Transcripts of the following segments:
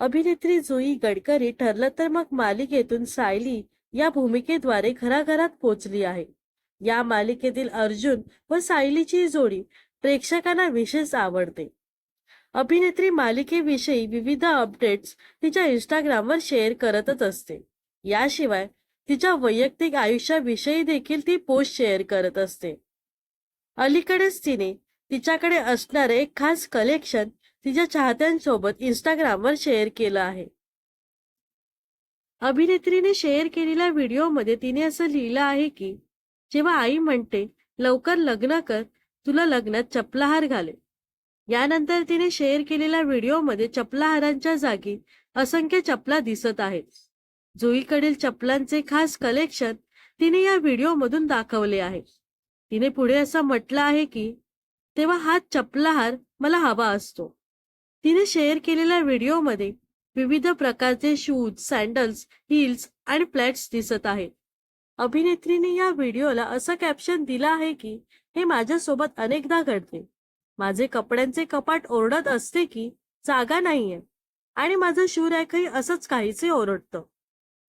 अभिनेत्री जुई गडकरी ठरलं तर मग मालिकेतून सायली या भूमिकेद्वारे घराघरात पोचली आहे. या मालिकेतील अर्जुन व सायलीची जोडी प्रेक्षकांना विशेष आवडते. अभिनेत्री मालिकेविषयी विविध अपडेट्स तिच्या इंस्टाग्रामवर शेअर करतच असते. याशिवाय तिच्या वैयक्तिक आयुष्याविषयी देखील ती पोस्ट शेअर करत असते. अलीकडेच तिने तिच्याकडे असणारे एक खास कलेक्शन तिच्या चाहत्यांसोबत इंस्टाग्रामवर शेअर केलं आहे. अभिनेत्रीने शेअर केलेल्या व्हिडिओमध्ये तिने असं लिहिलं आहे की जेव्हा आई म्हणते लवकर लग्न कर तुला लग्नात चपलाहार घाले यानंतर तिने शेअर केलेल्या व्हिडिओमध्ये चपलाहारांच्या जागी असंख्य चपला दिसत आहेत. जुईकडील चपलांचे खास कलेक्शन तिने या व्हिडिओमधून दाखवले आहे. तिने पुढे असं म्हटलं आहे की तेव्हा हा चपलाहार मला हवा असतो. तिने शेअर केलेल्या व्हिडिओमध्ये विविध प्रकारचे शूज सँडल्स हिल्स आणि फ्लॅट्स दिसत आहेत. अभिनेत्रीने या व्हिडिओला असं कॅप्शन दिलं आहे की हे माझ्यासोबत अनेकदा घडते. माझे कपड्यांचे कपाट ओरडत असते की जागा नाहीये आणि माझं शूरॅकही असंच काहीसे ओरडतं.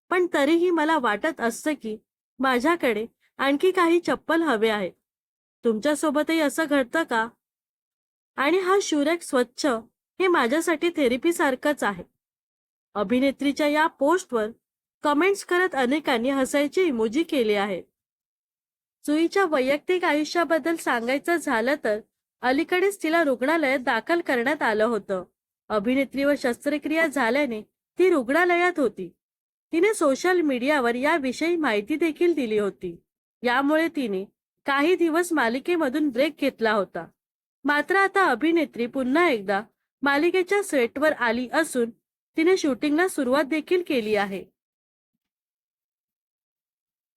पण तरीही मला वाटत असतं की माझ्याकडे आणखी काही चप्पल हवे आहेत. तुमच्यासोबतही असं घडतं का? आणि हा शूरॅक स्वच्छ हे माझ्यासाठी थेरपी सारखंच आहे. अभिनेत्रीच्या या पोस्टवर कमेंट्स करत अनेकांनी हसायचे इमोजी केले आहेत. जुईच्या वैयक्तिक आयुष्याबद्दल सांगायचं झालं तर अलीकडेच तिला रुग्णालयात दाखल करण्यात आलं होतं. अभिनेत्रीवर शस्त्रक्रिया झाल्याने ती रुग्णालयात होती. तिने सोशल मीडियावर याविषयी माहिती देखील दिली होती. यामुळे तिने काही दिवस मालिकेमधून ब्रेक घेतला होता. मात्र आता अभिनेत्री पुन्हा एकदा मालिकेच्या सेटवर आली असून तिने शूटिंगला सुरुवात देखील केली आहे.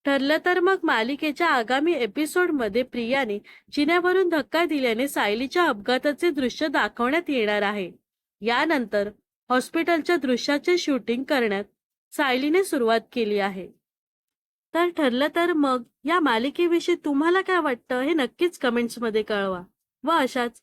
ठरलं तर मग मालिकेच्या आगामी एपिसोडमध्ये प्रियाने जिन्यावरून धक्का दिल्याने सायलीच्या अपघाताचे दृश्य दाखवण्यात येणार आहे. यानंतर हॉस्पिटलच्या दृश्याचे शूटिंग करण्यात सायलीने सुरुवात केली आहे. तर ठरलं तर मग या मालिकेविषयी तुम्हाला काय वाटतं हे नक्कीच कमेंट्समध्ये कळवा. व अशाच